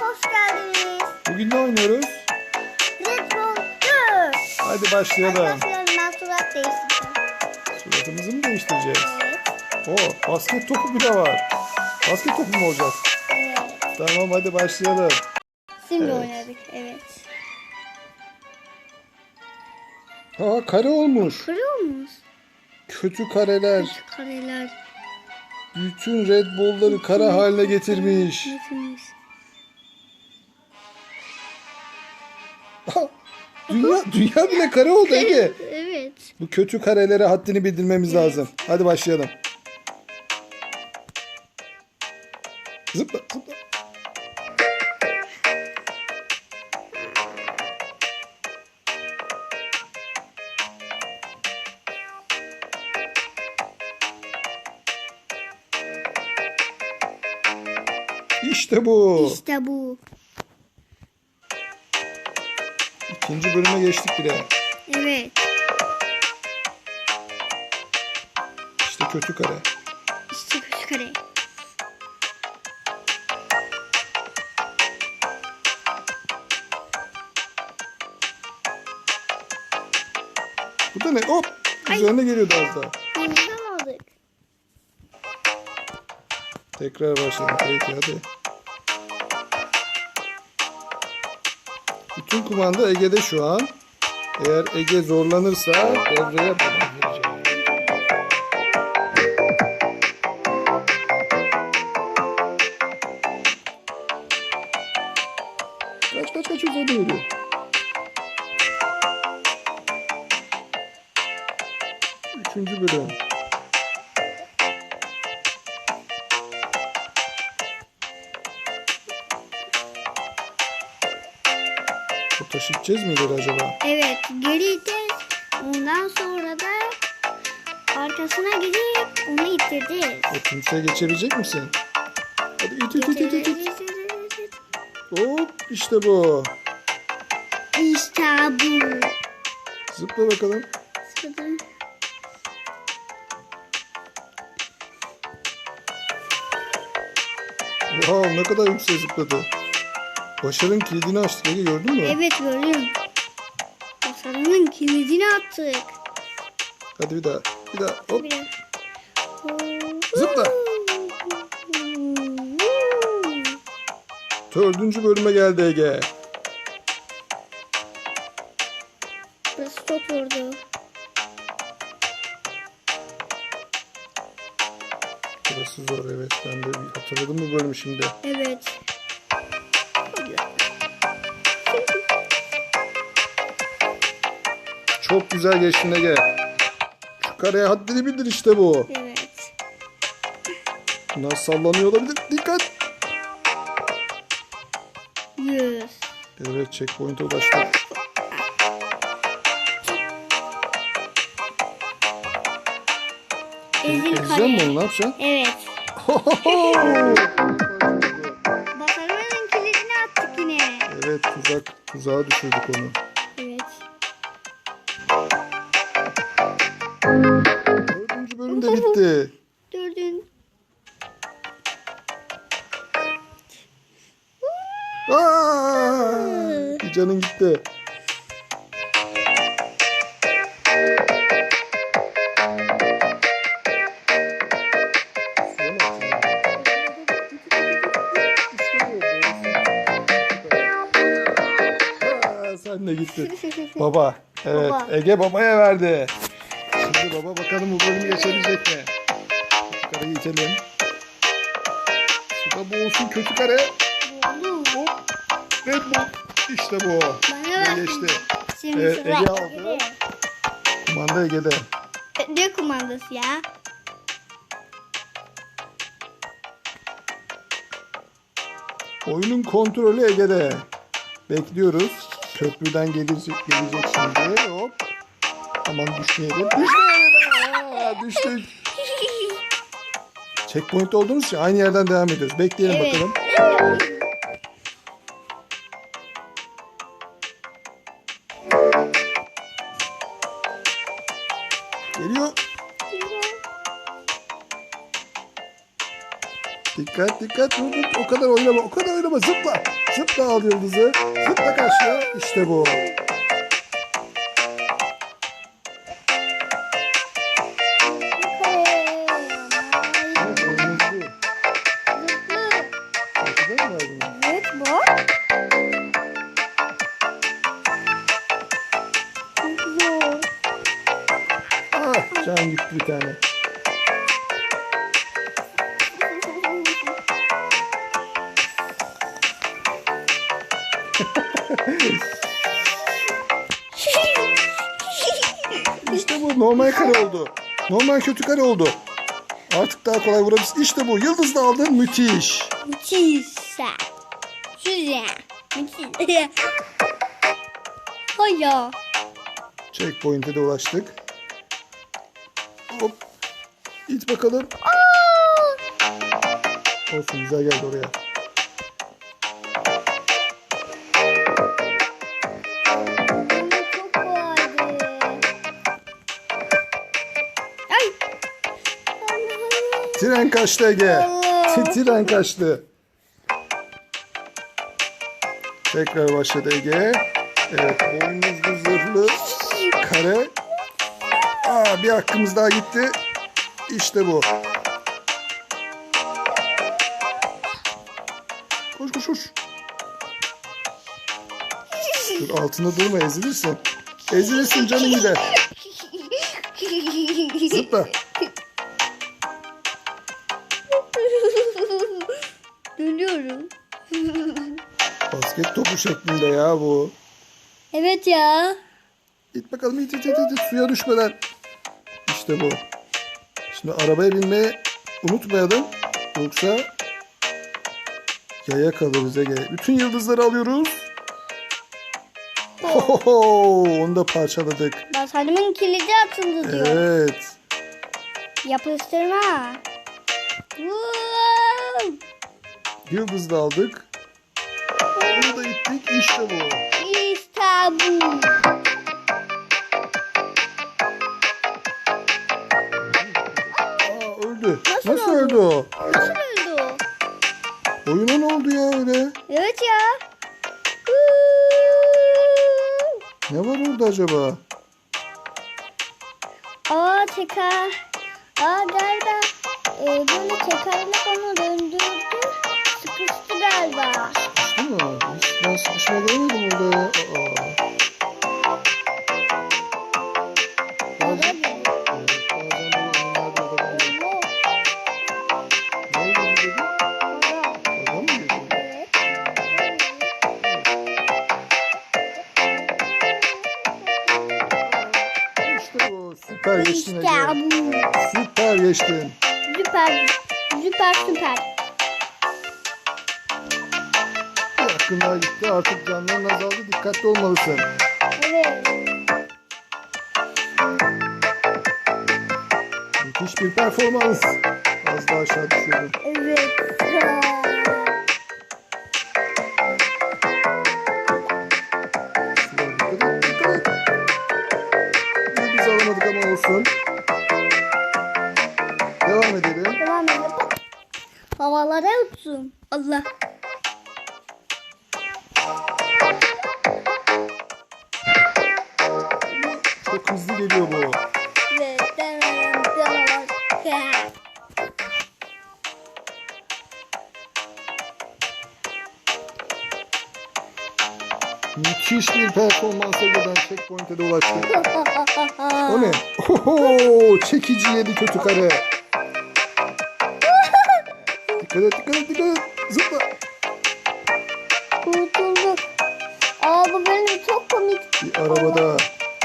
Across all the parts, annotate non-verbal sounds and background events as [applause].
hoş geldiniz. Bugün ne oynuyoruz? Retro 4. Hadi Hadi başlayalım. başlayalım ben surat değiştireceğim. Suratımızı mı değiştireceğiz? Evet. Oo, basket topu bile var. Basket topu mu olacak? Evet. Tamam hadi başlayalım. Şimdi Evet. oynadık. Evet. Aa kare olmuş. Kırıyor muyuz? Kötü kareler. Şu kareler. Bütün Red Bull'ları kare haline getirmiş. Getirmiş. [laughs] dünya, dünya bile kare oldu Ege. Evet. Bu kötü karelere haddini bildirmemiz lazım. Hadi başlayalım. Zıpla zıpla. İşte bu. İşte bu. İkinci bölüme geçtik bile. Evet. İşte kötü kare. İşte şu kare. Bu da ne? Hop. Ay. Üzerine geliyordu az daha. Yeniden aldık. Tekrar başlayalım. Peki hadi. Bütün kumanda Ege'de şu an. Eğer Ege zorlanırsa devreye girecek. Kaç kaç kaç üzerine. Üçüncü bölüm. Taşıyacağız mı ileri acaba? Evet. Geri de ondan sonra da arkasına gidip onu ittireceğiz. O kimseye geçebilecek misin? Hadi it it it it it. it. Hop işte bu. İşte bu. Zıpla bakalım. Sırada. Wow ne kadar yüksek zıpladı. Başarın kilidini açtık Ege gördün mü? Evet görüyorum. Tasarımın kilidini attık. Hadi bir daha. Bir daha. Hop. Bir de- Zıpla. Dördüncü bölüme geldi Ege. Burası çok vurdu. Burası zor evet. Ben de hatırladım bu bölümü şimdi. Evet. Çok güzel geçtin Ege. Şu kareye haddini bildir işte bu. Evet. Bunlar sallanıyor olabilir. Dikkat. Yüz. Evet checkpoint'e ulaştık. Ezil kare. mi onu ne yapacaksın? Evet. [laughs] Tasarımın kilidini attık yine. evet tuzak tuzağa düşürdük onu. Dördüncü bölüm de bitti. [laughs] Dördün. Aa, bir canın gitti. Aa, Sen de gittin. [laughs] Baba. Evet. Baba. Ege babaya verdi. Şimdi baba bakalım bu bölümü geçebilecek mi? Kötü kareyi itelim. Suda boğulsun kötü kare. Oldu. Hop. Red Bull. İşte bu. Bana Ve geçti. Şimdi Evet, sıra Ege aldı. Kumanda Ege'de. Ne kumandası ya? Oyunun kontrolü Ege'de. Bekliyoruz. Köprüden gelecek, gelecek şimdi. Hop. Aman düşmeyelim. Düşmeyelim. Aa, düştük. Checkpoint olduğumuz için aynı yerden devam ediyoruz. Bekleyelim Evet. bakalım. Geliyor. Dik Dikkat dikkat dur dur. O kadar oynama o kadar oynama zıpla. Zıpla al yıldızı. Zıpla karşıya. İşte bu. İşte bu normal kare oldu. Normal kötü kare oldu. Artık daha kolay vurabilirsin. İşte bu. Yıldız da aldın. Müthiş. Müthiş. Güzel. Müthiş. Hayya. Checkpoint'e de ulaştık. Hop. İt bakalım. Olsun güzel geldi oraya. Tren kaçtı Ege. Allah. Tren kaçtı. Tekrar başladı Ege. Evet boynuzlu zırhlı kare. Aa, bir hakkımız daha gitti. İşte bu. Koş koş koş. Dur altında durma ezilirsin. Ezilirsin canın gider. Zıpla. [laughs] Topu şeklinde ya bu. Evet ya. İt bakalım it it it it, it suya düşmeden. İşte bu. Şimdi arabaya binmeyi unutmayalım. Yoksa yaya kalırız Ege. Bütün yıldızları alıyoruz. Ohoho, onu da parçaladık. Basanımın kilidi atıldı diyor. Evet. Yapıştırma. Yıldız da aldık. Bunu da ittik. İşte bu. İşte bu. Aa öldü. Nasıl Nasıl öldü o? Nasıl öldü o? Oyuna ne oldu ya öyle? Evet ya. Ne var orada acaba? Aa teker. Aa galiba e, böyle tekerlek onu döndürdü. Sıkıştı galiba. Değil mi? Hiç ben sıkışma görmedim ya. Aa. Bazen, mı. Süper geçtin Ece. Süper geçtin. Süper. Süper süper. Daha gitti. Artık canların azaldı. Dikkatli olmalısın. Evet. Müthiş bir performans. Az daha aşağı düşüyordum. Evet. Biz alamadık ama olsun. Devam edelim. Devam edelim. Havalara uçsun. Allah. Geliyor bu. Müthiş bir performansa giden checkpoint'e de ulaştı. O ne? Oho, çekici yedi kötü kare. dikkat et, dikkat et, dikkat et. Zıpla. Kurtulduk. Aa bu benim çok komik. Bir arabada.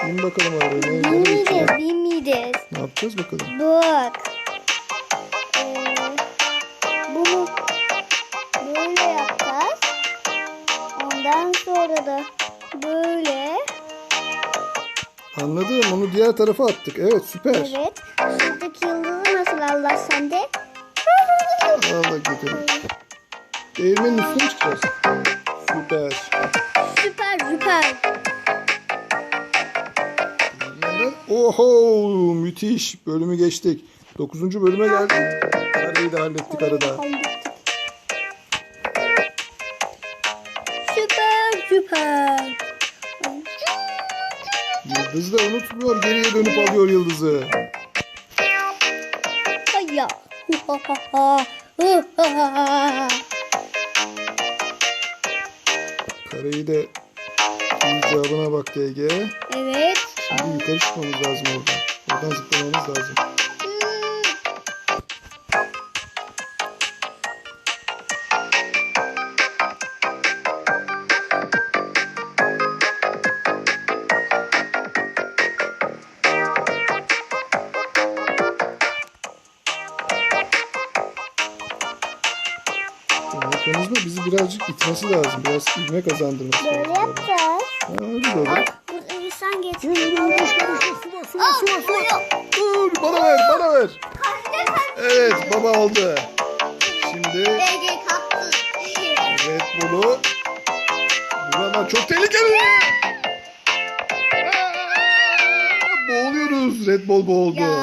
İn bakalım arabaya. Ne, nereye Bilmeyeceğiz, geçiyor? bilmeyeceğiz. Ne yapacağız bakalım? Bak. Ee, bunu böyle yapacağız. Ondan sonra da böyle. Anladım. Onu diğer tarafa attık. Evet süper. Evet. Şuradaki yıldızı nasıl Allah sende? Allah gidelim. Değirmenin üstüne çıkacağız? Oho müthiş bölümü geçtik. 9. bölüme geldik. Arayı da hallettik arada. Süper süper. Yıldız da unutmuyor geriye dönüp alıyor yıldızı. Ya. Karayı da icabına bak DG. Evet. Şimdi yukarı çıkmamız lazım oradan. Oradan zıplamamız lazım. Mekanizma bizi birazcık itmesi lazım. Biraz ivme kazandırması Böyle lazım. yapacağız. Ha, öyle de olur. Düşme, düşme. Sular, sular, sular, sular. Dur, bana ver, bana ver. Evet, baba aldı. Şimdi Ege kaptı. Red Bull'u buradan çok tehlikeli. Aa, Boğuluyoruz. Red Bull boğuldu. Ya.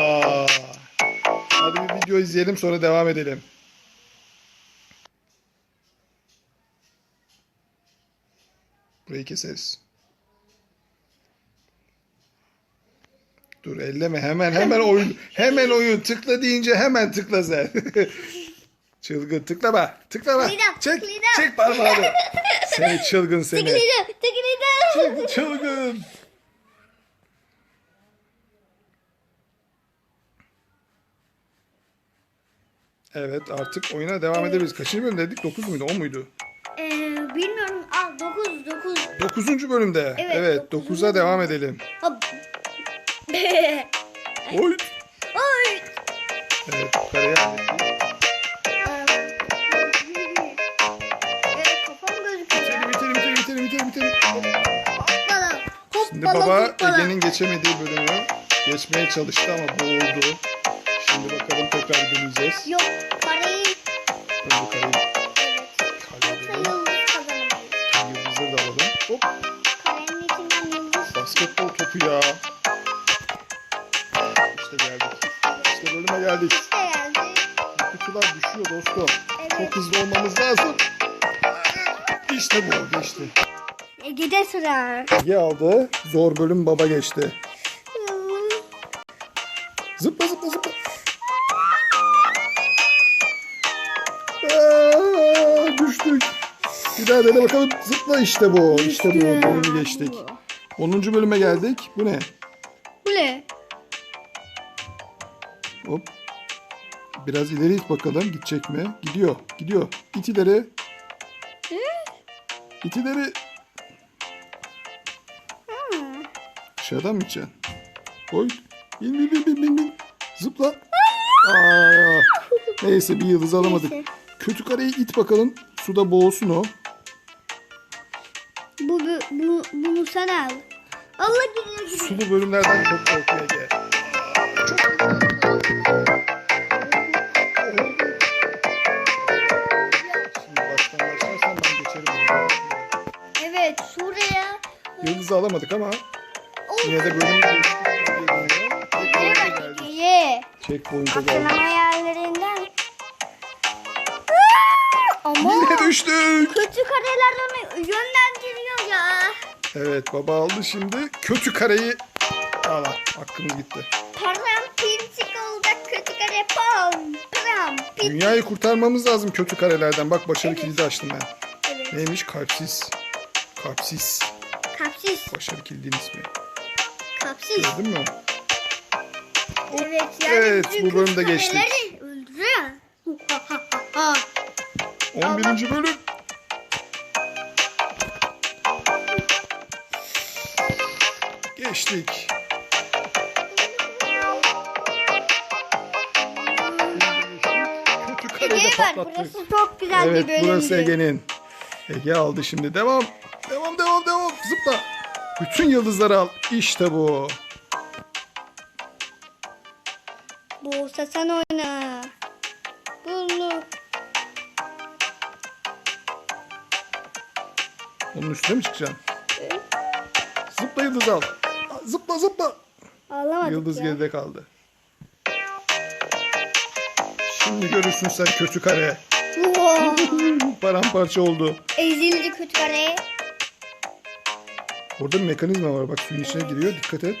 Aa. Hadi bir video izleyelim sonra devam edelim. Burayı keseriz. Dur elleme hemen hemen oyun hemen oyun tıkla deyince hemen tıkla sen. [laughs] çılgın tıklama tıklama Tıkladım, çek tıkladım. çek parmağını. Seni çılgın seni. Tıklayacağım. Tıklayacağım. Çıl- çılgın. Evet artık oyuna devam edebiliriz. Kaçıncı bölüm dedik? 9 muydu? 10 muydu? Ee, bilmiyorum. Aa, 9 9. 9. bölümde. Evet, Evet, dokuzuncu 9'a devam edelim. Hop. [laughs] Oy. Oy. Evet. Hoppala. Şimdi baba. Ege'nin geçemediği bölümü geçmeye çalıştı ama boğuldu. Şimdi bakalım tekrar deneyeceğiz. Yok, parayı. Önce kareyi Evet. halledelim. Yıldız kazanamayız. Yıldızları da alalım. Hop. Karenin içinden yıldız. Basketbol topu ya. Dostum. Evet. Çok hızlı olmamız lazım. İşte bu geçti. Ege'de sıra. Ege aldı. Zor bölüm baba geçti. Zıpla zıpla zıpla. Aa, düştük. Bir daha dene bakalım. Zıpla işte bu. İşte bu. Bölümü geçtik. 10. bölüme geldik. Bu ne? Bu ne? Hop. Biraz ileri it bakalım. Gidecek mi? Gidiyor. Gidiyor. İt ileri. İt ileri. Dışarıdan mı içeceksin? Koy. Bin bin bin bin bin bin. Zıpla. Aa, neyse bir yıldız alamadık. Neyse. Kötü kareyi it bakalım. Suda boğulsun o. Bu, bu, bu, bunu sen al. Allah gidiyor gidiyor. Sulu bölümlerden çok korkuyor. Şuraya. Yıldızı alamadık ama Oh, yine de ye. Checkpoint'e geldik. Aklama yerlerinden. Ama Yine düştük. kötü kareler onu yönlendiriyor ya. Evet baba aldı şimdi. Kötü kareyi al. Hakkımız gitti. Param pincik olacak kötü kare pam. Param. Dünyayı kurtarmamız lazım kötü karelerden. Bak başarı kilidi açtım ben. Evet. Neymiş? Kalpsiz. Kalpsiz. Kapsiz. Başarı kilidin ismi. Kapsiz. Gördün mü? Evet yani Evet, bu bölümde geçtik. Öldürüyor. Ha, ha, ha, ha. 11. bölüm. Geçtik. Kötü kareyi de patlattık. Burası çok güzel Evet bir bölümdü. burası Ege'nin. Ege aldı şimdi. Devam. Devam devam devam. Zıpla. Bütün yıldızları al. İşte bu. Olsa sen oyna. Bunu. Onun üstüne mi çıkacaksın? Zıpla yıldız al. Zıpla zıpla. Ağlamadık Yıldız ya. geride kaldı. Şimdi görürsün sen kötü kare. Wow. [laughs] Paramparça oldu. Ezildi kötü kare. Orada bir mekanizma var. Bak suyun içine giriyor. Dikkat et.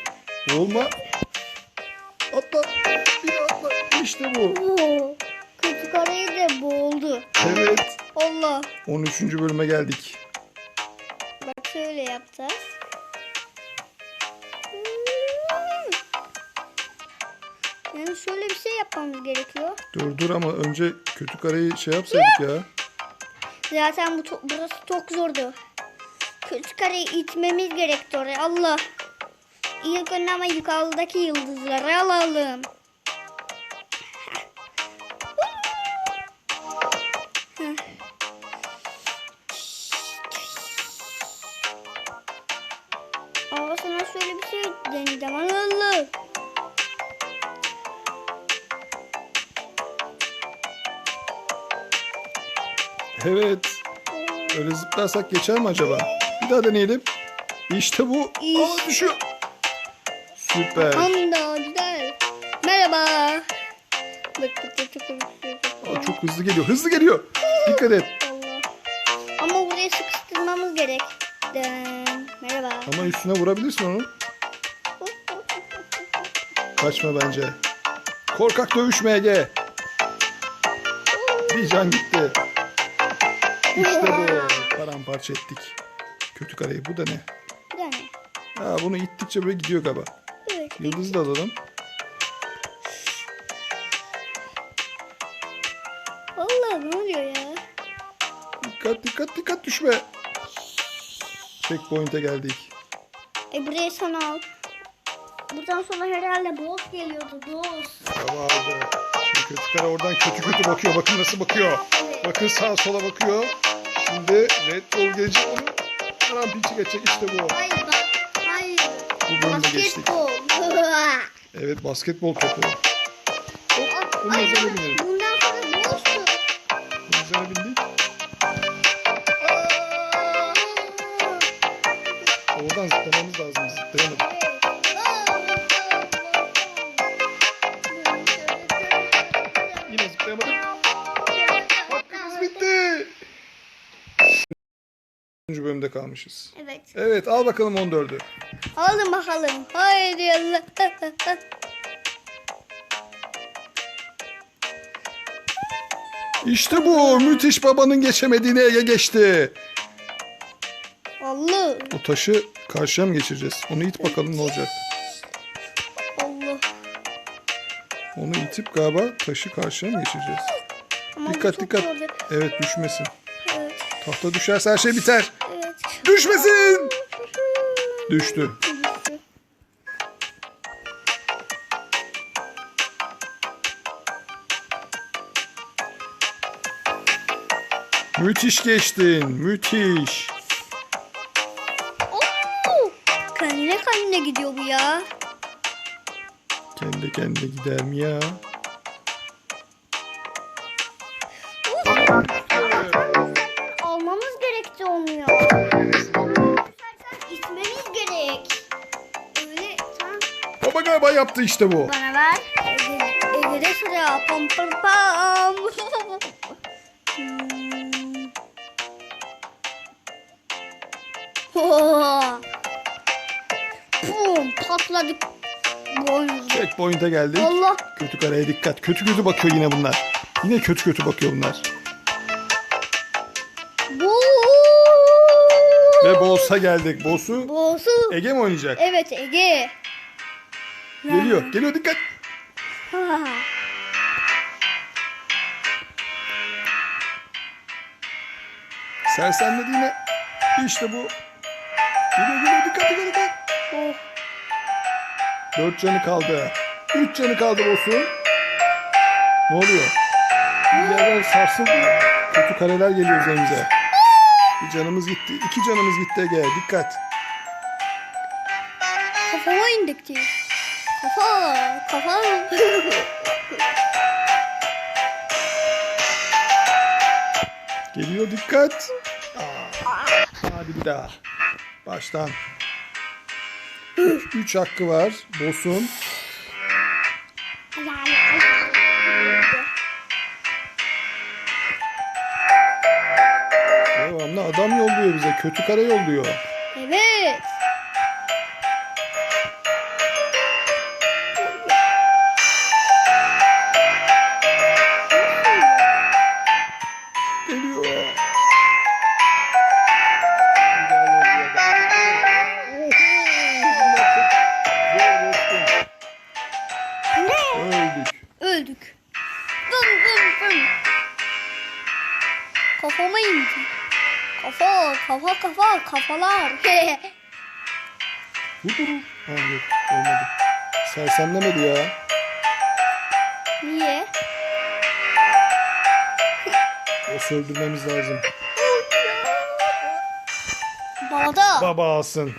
Boğulma. Atla. Bir atla. İşte bu. Oo, kötü kareyi de boğuldu. Evet. Allah. 13. bölüme geldik. Bak şöyle yapacağız. Yani şöyle bir şey yapmamız gerekiyor. Dur dur ama önce kötü kareyi şey yapsaydık ya. Zaten bu to- burası çok zordu. Kötü kareyi itmemiz gerekti oraya. Allah. İlk önce ama yukarıdaki yıldızları alalım. Aa sana şöyle bir şey deneyeceğim. Allah. Evet. Öyle zıplarsak geçer mi acaba? Bir daha deneyelim. İşte bu. Aa düşüyor. Süper. Tam da güzel. Merhaba. Bak bak bak çok çok Aa, çok hızlı geliyor. Hızlı geliyor. Dikkat et. Allah. Ama buraya sıkıştırmamız gerek. Dın. Merhaba. Ama üstüne vurabilirsin onu. Kaçma bence. Korkak dövüşme Ege. Bir can gitti. İşte bu. Paramparça ettik. Kötü kareyi. Bu da ne? Yani. Ha, bunu ittikçe böyle gidiyor galiba. Evet. Yıldızı da alalım. Allah ne oluyor ya? Dikkat dikkat dikkat düşme. Checkpoint'e geldik. E buraya sana al. Buradan sonra herhalde boss geliyordu boss. Tamam aldı. Şimdi kötü kare oradan kötü kötü bakıyor. Bakın nasıl bakıyor. Bakın sağa sola bakıyor. Şimdi Red Bull gelecek onu. Paramparça geçecek işte bu. Hayır bak. Hayır. Bu bölümde geçtik. Basketbol. [laughs] Evet basketbol topu. Hop bunun Ay, üzerine binelim. Bundan sonra boss'tu. Bunun üzerine bindik. Oradan zıplamamız lazım. Zıplayamadık. Yine zıplayamadık. 3. bölümde kalmışız. Evet. Evet al bakalım 14'ü. Alın bakalım. Haydi Allah. İşte bu. Müthiş babanın geçemediğini Ege geçti. Allah. O taşı karşıya mı geçireceğiz? Onu it bakalım ne olacak. Allah. Onu itip galiba taşı karşıya mı geçireceğiz? Ama bu Dikkat dikkat. Evet düşmesin. Tahta düşerse her şey biter. Evet. Düşmesin. Düştü. Müthiş geçtin. Müthiş. Oo! Kendine kendine gidiyor bu ya. Kendi kendine gider mi ya? Yaptı işte bu. Bana ver. Ege'de sıra. Pam pam pam. Hmm. [laughs] Pum patladık. Boynuz. Checkpoint'e geldik. Allah. Kötü kareye dikkat. Kötü kötü bakıyor yine bunlar. Yine kötü kötü bakıyor bunlar. Bu. Ve boss'a geldik. Boss'u Bosu. Ege mi oynayacak? Evet Ege. Geliyor. Geliyor dikkat. Ha. Sersemledi yine. İşte bu. Geliyor geliyor dikkat dikkat dikkat. Oh. Dört canı kaldı. Üç canı kaldı boss'un. Ne oluyor? Bir yerler sarsıldı. Kötü kareler geliyor üzerimize. Bir canımız gitti. iki canımız gitti Ege. Dikkat. Kafama indikti. Kafa. Kafa. Geliyor dikkat. Hadi bir daha. Baştan. Üç, üç hakkı var. Boss'un. Devamlı adam yolluyor bize. Kötü kare yolluyor. Evet. Ne? Öldük. Öldük. Bım bım bım. Kafama indi. Kafa, kafa, kafa, kafalar. Vur. vur. Ha yok olmadı. Sersemlemedi ya. Niye? O söldürmemiz lazım. Bağda. Baba alsın.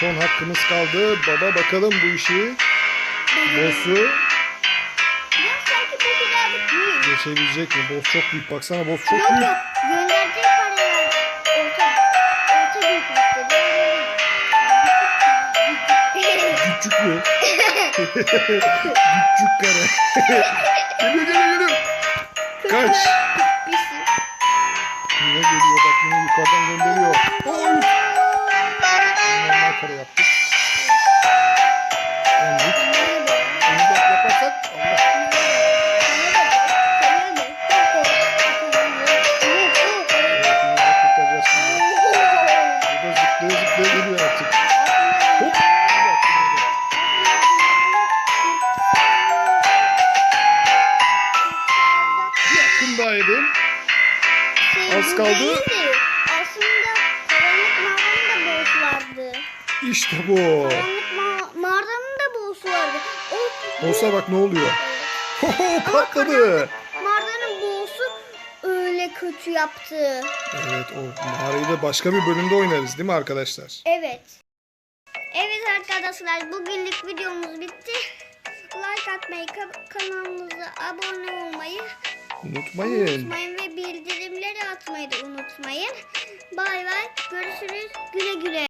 Son hakkımız kaldı. Baba bakalım bu işi. Boss'u geçebilecek mi? Boss çok büyük. Baksana boss çok büyük. Gönderdiği paralar orta, orta büyüklükte. Küçük mü? [laughs] [laughs] Küçük kare. [laughs] geliyor geliyor geliyor. Kaç. Az kaldı. Aslında karanlık mağaranın da boss vardı. İşte bu. Karanlık ma- mağaranın da boss vardı. O Olsa bak ne oluyor. Ho patladı. mağaranın boss'u öyle kötü yaptı. Evet o mağarayı da başka bir bölümde oynarız değil mi arkadaşlar? Evet. Evet arkadaşlar bugünlük videomuz bitti. Like atmayı, ka- kanalımıza abone olmayı Unutmayın. unutmayın ve bildirimleri atmayı da unutmayın. Bay bay. Görüşürüz. Güle güle.